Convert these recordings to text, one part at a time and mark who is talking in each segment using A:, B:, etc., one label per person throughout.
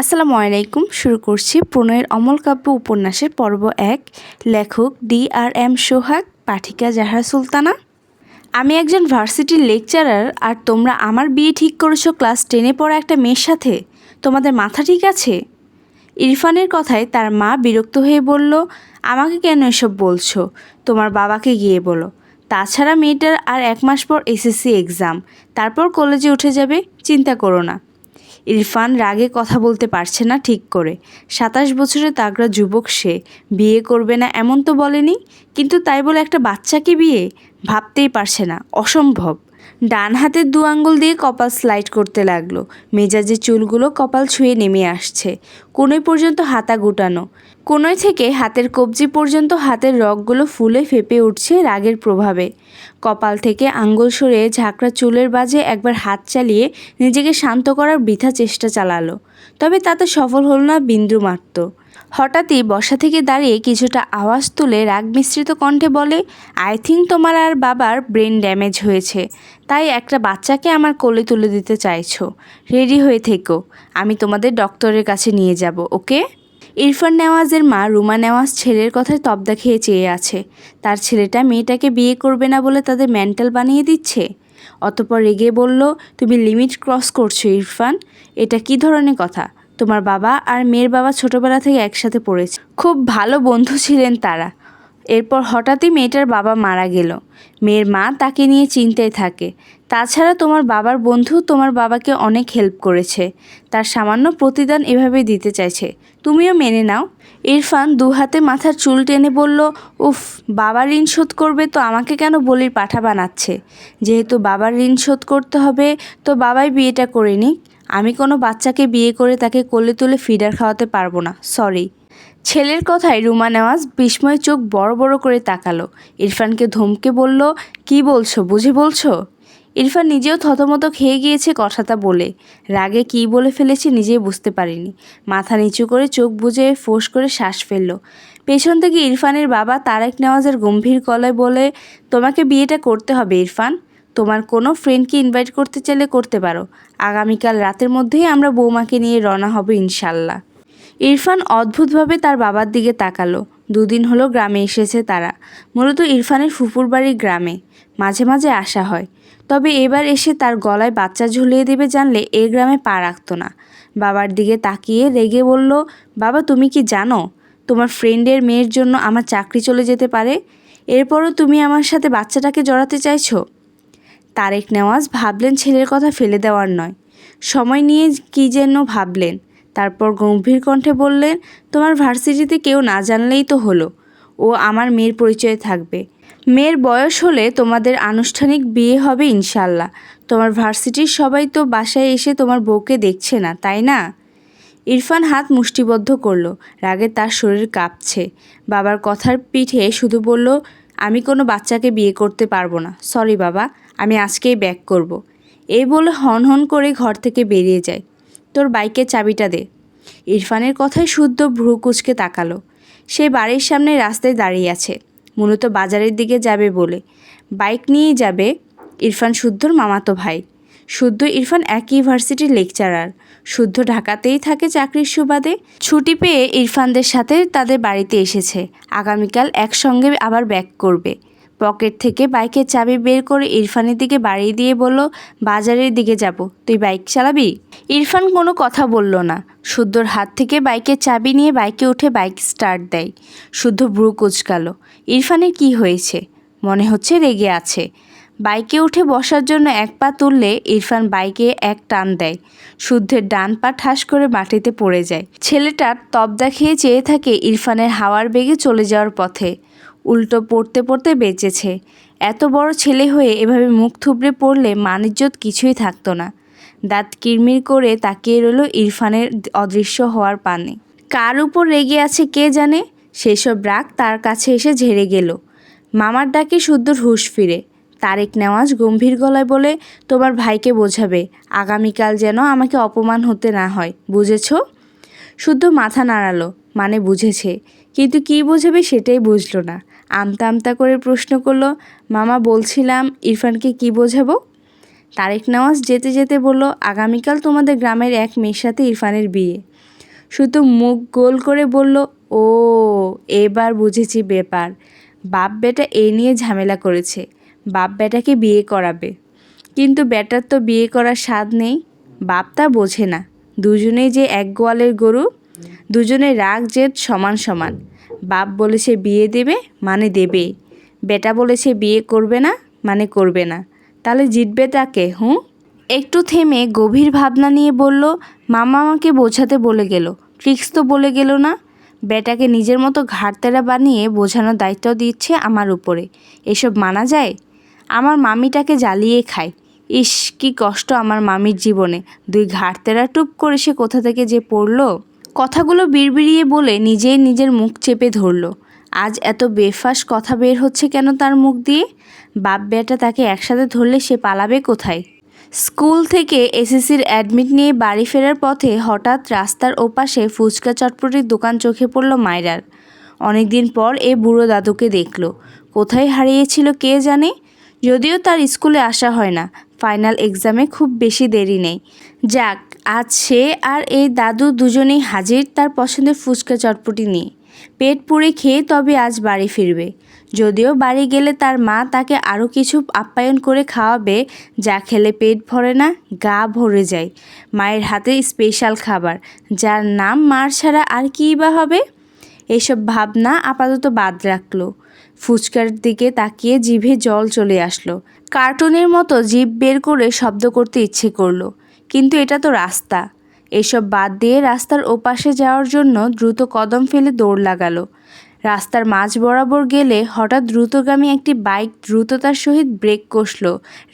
A: আসসালামু আলাইকুম। শুরু করছি প্রণয়ের অমল কাব্য উপন্যাসের পর্ব এক। লেখক ডি আর এম সোহাগ, পাঠিকা জাহার সুলতানা। আমি একজন ভার্সিটির লেকচারার, আর তোমরা আমার বিয়ে ঠিক করেছ ক্লাস টেনে পড়া একটা মেয়ের সাথে। তোমাদের মাথা ঠিক আছে? ইরফানের কথায় তার মা বিরক্ত হয়ে বলল, আমাকে কেন এসব বলছো? তোমার বাবাকে গিয়ে বলো। তাছাড়া মেয়েটার আর এক মাস পর এসএসসি এক্সাম। তারপর কলেজে উঠে যাবে, চিন্তা করো না। ইরফান রাগে কথা বলতে পারছে না ঠিক করে। সাতাশ বছরে তাগড়া যুবক সে, বিয়ে করবে না এমন তো বলেনি, কিন্তু তাই বলে একটা বাচ্চাকে বিয়ে? ভাবতেই পারছে না। অসম্ভব। ডান হাতের দু আঙ্গুল দিয়ে কপাল স্লাইড করতে লাগল। মেজাজে চুলগুলো কপাল ছুঁয়ে নেমে আসছে। কোনোই পর্যন্ত হাতা গুটানো। কোনোই থেকে হাতের কবজি পর্যন্ত হাতের রগগুলো ফুলে ফেপে উঠছে রাগের প্রভাবে। কপাল থেকে আঙ্গুল সরে ঝাঁকড়া চুলের বাজে একবার হাত চালিয়ে নিজেকে শান্ত করার বৃথা চেষ্টা চালালো। তবে তাতে সফল হল না বিন্দু মাত্র হঠাৎই বসা থেকে দাঁড়িয়ে কিছুটা আওয়াজ তুলে রাগ মিশ্রিত কণ্ঠে বলে আই থিঙ্ক তোমার আর বাবার ব্রেন ড্যামেজ হয়েছে। তাই একটা বাচ্চাকে আমার কোলে তুলে দিতে চাইছো। রেডি হয়ে থেকো। আমি তোমাদের ডক্টরের কাছে নিয়ে যাব, ওকে? ইরফান নেওয়াজের মা রুমা নেওয়াজ ছেলের কথায় তবদা খেয়ে চেয়ে আছে। তার ছেলেটা মেয়েটাকে বিয়ে করবে না বলে তাদের মেন্টাল বানিয়ে দিচ্ছে? অতপর রেগে বলল, তুমি লিমিট ক্রস করছ ইরফান। এটা কি ধরনের কথা? তোমার বাবা আর মেয়ের বাবা ছোটবেলা থেকে একসাথে পড়েছে। খুব ভালো বন্ধু ছিলেন তারা। এরপর হঠাৎই মেয়েটার বাবা মারা গেল। মেয়ের মা তাকে নিয়ে চিন্তায় থাকে। তাছাড়া তোমার বাবার বন্ধু তোমার বাবাকে অনেক হেল্প করেছে। তার সামান্য প্রতিদান এভাবে দিতে চাইছে। তুমিও মেনে নাও। ইরফান দু হাতে মাথার চুল টেনে বলল, উফ, বাবার ঋণ শোধ করবে তো আমাকে কেন বলির পাঠা বানাচ্ছে? যেহেতু বাবার ঋণ শোধ করতে হবে, তো বাবাই বিয়েটা করে নিক। আমি কোনো বাচ্চাকে বিয়ে করে তাকে কোলে তুলে ফিডার খাওয়াতে পারব না, সরি। ছেলের কথায় রুমা নেওয়াজ বিস্ময় চোখ বড় বড় করে তাকালো। ইরফানকে ধমকে বলল, কি বলছো, বুঝে বলছো? ইরফান নিজেও থতমত খেয়ে গিয়েছে কথাটা বলে। রাগে কী বলে ফেলেছে নিজেই বুঝতে পারিনি। মাথা নিচু করে চোখ বুজে ফোঁস করে শ্বাস ফেলল। পেছন থেকে ইরফানের বাবা তারেক নেওয়াজের গম্ভীর গলায় বলে, তোমাকে বিয়েটা করতে হবে, ইরফান। তোমার কোনো ফ্রেন্ডকে ইনভাইট করতে চাইলে করতে পারো। আগামীকাল রাতের মধ্যেই আমরা বৌমাকে নিয়ে রওনা হব ইনশাল্লাহ। ইরফান অদ্ভুতভাবে তার বাবার দিকে তাকালো। দুদিন হলো গ্রামে এসেছে তারা। মূলত ইরফানের ফুপুর বাড়ির গ্রামে। মাঝে মাঝে আসা হয়। তবে এবার এসে তার গলায় বাচ্চা ঝুলিয়ে দেবে জানলে এ গ্রামে পা রাখতো না। বাবার দিকে তাকিয়ে রেগে বলল, বাবা, তুমি কি জানো? তোমার ফ্রেন্ডের মেয়ের জন্য আমার চাকরি চলে যেতে পারে? এরপরও তুমি আমার সাথে বাচ্চাটাকে জড়াতে চাইছো? তারেক নেওয়াজ ভাবলেন ছেলের কথা ফেলে দেওয়ার নয়। সময় নিয়ে কী যেন ভাবলেন। তারপর গম্ভীর কণ্ঠে বললেন, তোমার ভার্সিটিতে কেউ না জানলেই তো হলো। ও আমার মেয়ের পরিচয় থাকবে। মেয়ের বয়স হলে তোমাদের আনুষ্ঠানিক বিয়ে হবে ইনশাল্লাহ। তোমার ভার্সিটির সবাই তো বাসায় এসে তোমার বউকে দেখছে না, তাই না? ইরফান হাত মুষ্টিবদ্ধ করল। রাগে তার শরীর কাঁপছে। বাবার কথার পিঠে শুধু বলল, আমি কোনো বাচ্চাকে বিয়ে করতে পারব না। সরি বাবা আমি আজকেই ব্যাক করব। এই বলে হন হন করে ঘর থেকে বেরিয়ে যায়। তোর বাইকের চাবিটা দে। ইরফানের কথায় শুদ্ধ ভ্রু কুচকে তাকালো। সে বাড়ির সামনে রাস্তায় দাঁড়িয়ে আছে। মূলত বাজারের দিকে যাবে বলে। বাইক নিয়েই যাবে ইরফান শুদ্ধর মামাতো ভাই। শুদ্ধ ইরফান এক ইউনিভার্সিটির লেকচারার শুদ্ধ ঢাকাতেই থাকে চাকরির সুবাদে। ছুটি পেয়ে ইরফানদের সাথে তাদের বাড়িতে এসেছে। আগামীকাল একসঙ্গে আবার ব্যাক করবে। পকেট থেকে বাইকের চাবি বের করে ইরফানের দিকে বাড়িয়ে দিয়ে বলল, বাজারের দিকে যাব। তুই বাইক চালাবি? ইরফান কোনো কথা বলল না। শুদ্ধর হাত থেকে বাইকের চাবি নিয়ে বাইকে উঠে বাইক স্টার্ট দেয়। শুদ্ধ ভ্রু কুচকালো। ইরফানের কি হয়েছে? মনে হচ্ছে রেগে আছে। বাইকে উঠে বসার জন্য এক পা তুললে ইরফান বাইকে এক টান দেয়। শুদ্ধের ডান পা ঠাস করে মাটিতে পড়ে যায়। ছেলেটার তবদা খেয়ে চেয়ে থাকে ইরফানের হাওয়ার বেগে চলে যাওয়ার পথে। উল্টো পড়তে পড়তে বেঁচেছে। এত বড় ছেলে হয়ে এভাবে মুখ থুবড়ে পড়লে মানিজ্যত কিছুই থাকতো না। দাঁত কিরমির করে তাকিয়ে রইল ইরফানের অদৃশ্য হওয়ার পানে। কার উপর রেগে আছে কে জানে? সেসব রাগ তার কাছে এসে ঝেড়ে গেল। মামার ডাকে শুদ্ধর হুশ ফিরে। তারেক নেওয়াজ গম্ভীর গলায় বলে, তোমার ভাইকে বোঝাবে, আগামীকাল যেন আমাকে অপমান হতে না হয়, বুঝেছ? শুদ্ধ মাথা নাড়ালো মানে বুঝেছে। কিন্তু কী বোঝাবে সেটাই বুঝলো না। আমতা আমতা করে প্রশ্ন করল, মামা, বলছিলাম ইরফানকে কি বোঝাবো? তারেক নওয়াজ যেতে যেতে বলল, আগামীকাল তোমাদের গ্রামের এক মেয়ের সাথে ইরফানের বিয়ে। শুধু মুখ গোল করে বলল, ও, এবার বুঝেছি ব্যাপার। বাপ বেটা এই নিয়ে ঝামেলা করেছে। বাপ বেটাকে বিয়ে করাবে। কিন্তু বেটার তো বিয়ে করার স্বাদ নেই। বাপ তা বোঝে না। দুজনেই যে এক গোয়ালের গরু, দুজনের রাগ জেদ সমান সমান। বাপ বলেছে বিয়ে দেবে মানে দেবে। বেটা বলেছে বিয়ে করবে না মানে করবে না। তাহলে জিতবে তাকে, হুঁ? একটু থেমে গভীর ভাবনা নিয়ে বলল, মামা আমাকে বোঝাতে বলে গেল, ট্রিক্স তো বলে গেল না। বেটাকে নিজের মতো ঘাড়তেরা বানিয়ে বোঝানোর দায়িত্ব দিচ্ছে আমার উপরে। এসব মানা যায়? আমার মামিটাকে জ্বালিয়ে খায়। ইস, কি কষ্ট আমার মামির জীবনে। দুই ঘাড়তেরা টুপ করে সে কোথা থেকে যে পড়ল? কথাগুলো বিড়বিড়িয়ে বলে নিজেই নিজের মুখ চেপে ধরলো। আজ এত বেফাস কথা বের হচ্ছে কেন তার মুখ দিয়ে? বাপ বেটা তাকে একসাথে ধরলে সে পালাবে কোথায়? স্কুল থেকে এসএসসির অ্যাডমিট নিয়ে বাড়ি ফেরার পথে হঠাৎ রাস্তার ওপাশে ফুচকা চটপটির দোকান চোখে পড়ল মায়রার অনেকদিন পর এ বুড়ো দাদুকে দেখল। কোথায় হারিয়েছিল কে জানে? যদিও তার স্কুলে আসা হয় না। ফাইনাল এক্সামে খুব বেশি দেরি নেই। যাক আজ সে আর এই দাদু দুজনেই হাজির, তার পছন্দের ফুচকা চটপটি নিয়ে। পেট পুড়ে খেয়ে তবে আজ বাড়ি ফিরবে। যদিও বাড়ি গেলে তার মা তাকে আরও কিছু আপ্যায়ন করে খাওয়াবে, যা খেলে পেট ভরে না, গা ভরে যায়। মায়ের হাতে স্পেশাল খাবার, যার নাম মার ছাড়া আর কী বা হবে? এসব ভাবনা আপাতত বাদ রাখল। ফুচকার দিকে তাকিয়ে জিভে জল চলে আসলো। কার্টুনের মতো জিভ বের করে শব্দ করতে ইচ্ছে করল। কিন্তু এটা তো রাস্তা। এসব বাদ দিয়ে রাস্তার ওপাশে যাওয়ার জন্য দ্রুত কদম ফেলে দৌড় লাগালো। রাস্তার মাঝ বরাবর গেলে হঠাৎ দ্রুতগামী একটি বাইক দ্রুততার সহিত ব্রেক কষল।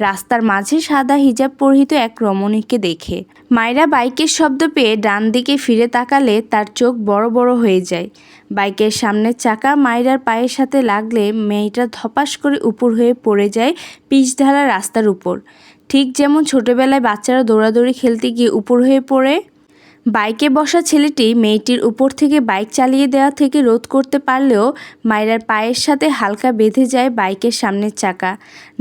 A: রাস্তার মাঝে সাদা হিজাব পরিহিত এক রমণীকে দেখে। মায়েরা বাইকের শব্দ পেয়ে ডান দিকে ফিরে তাকালে তার চোখ বড় বড় হয়ে যায়। বাইকের সামনের চাকা মায়েরার পায়ের সাথে লাগলে মেয়েটা ধপাস করে উপর হয়ে পড়ে যায় পিচঢালা রাস্তার উপর। ঠিক যেমন ছোটবেলায় বাচ্চারা দৌড়াদৌড়ি খেলতে গিয়ে উপর হয়ে পড়ে বাইকে বসা ছেলেটি মেয়েটির উপর থেকে বাইক চালিয়ে দেওয়া থেকে রোধ করতে পারলেও মায়েরার পায়ের সাথে হালকা বেঁধে যায় বাইকের সামনের চাকা।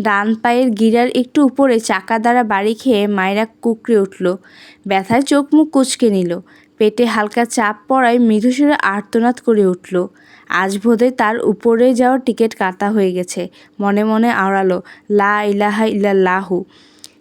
A: ডান পায়ের গিরার একটু উপরে চাকা দ্বারা বাড়ি খেয়ে মায়েরা কুকড়ে উঠল। ব্যথায় চোখ মুখ কুচকে নিল। পেটে হালকা চাপ পড়ায় মৃদুসুরে আর্তনাদ করে উঠল। আজ বোধে তার উপরে যাওয়ার টিকিট কাটা হয়ে গেছে। মনে মনে আওড়ালো, লা ইলাহা ইল্লাল্লাহু।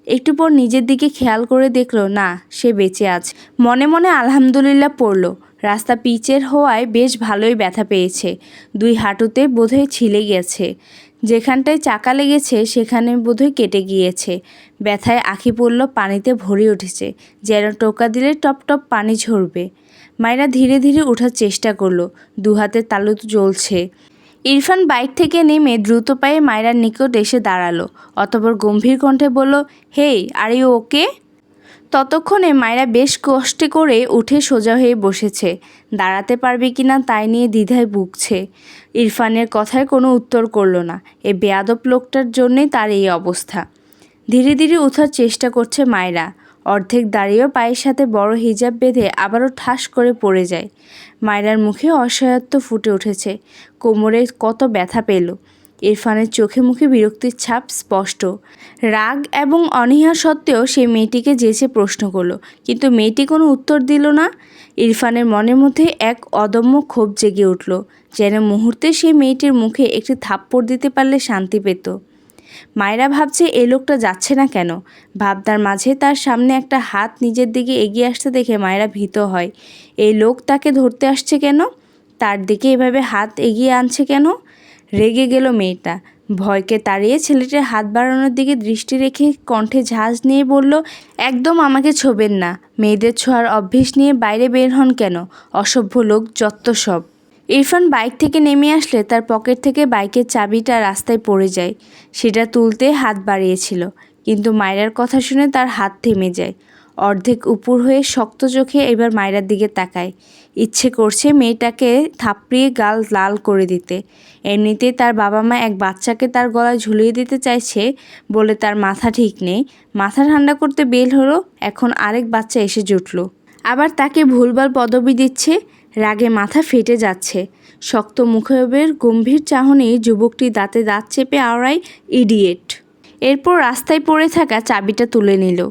A: একটু পর নিজের দিকে খেয়াল করে দেখল, না, সে বেঁচে আছে। মনে মনে আলহামদুলিল্লাহ পড়ল। রাস্তা পিচের হওয়ায় বেশ ভালোই ব্যথা পেয়েছে। দুই হাঁটুতে বোধহয় ছিলে গেছে। যেখানটায় চাকা লেগেছে, সেখানে বোধহয় কেটে গিয়েছে। ব্যথায় আখি পড়ল, পানিতে ভরে উঠেছে। যেন টোকা দিলে টপ টপ পানি ঝরবে। মায়েরা ধীরে ধীরে ওঠার চেষ্টা করল। দু হাতে তালু জ্বলছে। ইরফান বাইক থেকে নেমে দ্রুত পায়ে মায়রার নিকট এসে দাঁড়াল। অতপর গম্ভীর কণ্ঠে বলল, হেই, আর ইউ ওকে? ততক্ষণে মায়েরা বেশ কষ্টে করে উঠে সোজা হয়ে বসেছে। দাঁড়াতে পারবে কি না তাই নিয়ে দ্বিধায় ভুগছে। ইরফানের কথায় কোনো উত্তর করল না। এ বেয়াদব লোকটার জন্যেই তার এই অবস্থা। ধীরে ধীরে ওঠার চেষ্টা করছে মায়েরা অর্ধেক দাঁড়িয়েও পায়ের সাথে বড় হিজাব বেঁধে আবারও ঠাস করে পড়ে যায়। মায়রার মুখে অসহায়ত্ব ফুটে উঠেছে। কোমরে কত ব্যথা পেল। ইরফানের চোখে মুখে বিরক্তির ছাপ স্পষ্ট। রাগ এবং অনীহা সত্ত্বেও সে মেয়েটিকে যেচে প্রশ্ন করল, কিন্তু মেয়েটি কোনো উত্তর দিল না? ইরফানের মনের মধ্যে এক অদম্য ক্ষোভ জেগে উঠল, যেন মুহূর্তে সে মেয়েটির মুখে একটি থাপ্পড় দিতে পারলে শান্তি পেত। মায়েরা ভাবছে এই লোকটা যাচ্ছে না কেন? ভাবনার মাঝে তার সামনে একটা হাত নিজের দিকে এগিয়ে আসতে দেখে মায়েরা ভীত হয়। এই লোক তাকে ধরতে আসছে কেন? তার দিকে এভাবে হাত এগিয়ে আনছে কেন? রেগে গেল মেয়েটা। ভয়কে তাড়িয়ে ছেলেটির হাত বাড়ানোর দিকে দৃষ্টি রেখে কণ্ঠে ঝাঁজ নিয়ে বলল, একদম আমাকে ছোবেন না। মেয়েদের ছোঁয়ার অভ্যেস নিয়ে বাইরে বের হন কেন? অসভ্য লোক, যত্ত সব। ইরফান বাইক থেকে নেমে আসলে তার পকেট থেকে বাইকের চাবিটা রাস্তায় পড়ে যায়। সেটা তুলতে হাত বাড়িয়েছিল, কিন্তু মায়রার কথা শুনে তার হাত থেমে যায়। অর্ধেক উপর হয়ে শক্ত চোখে এবার মায়রার দিকে তাকায়। ইচ্ছে করছে মেয়েটাকে থাপড়িয়ে গাল লাল করে দিতে। এমনিতে তার বাবা মা এক বাচ্চাকে তার গলায় ঝুলিয়ে দিতে চাইছে বলে তার মাথা ঠিক নেই। মাথা ঠান্ডা করতে বেল হলো, এখন আরেক বাচ্চা এসে জুটল। আবার তাকে ভুলভাল পদবি দিচ্ছে রাগে মাথা ফেটে যাচ্ছে। শক্ত মুখের গম্ভীর চাহনে যুবকটি দাঁতে দাঁত চেপে আওড়ায়, ইডিয়েট! এরপর রাস্তায় পড়ে থাকা চাবিটা তুলে নিল।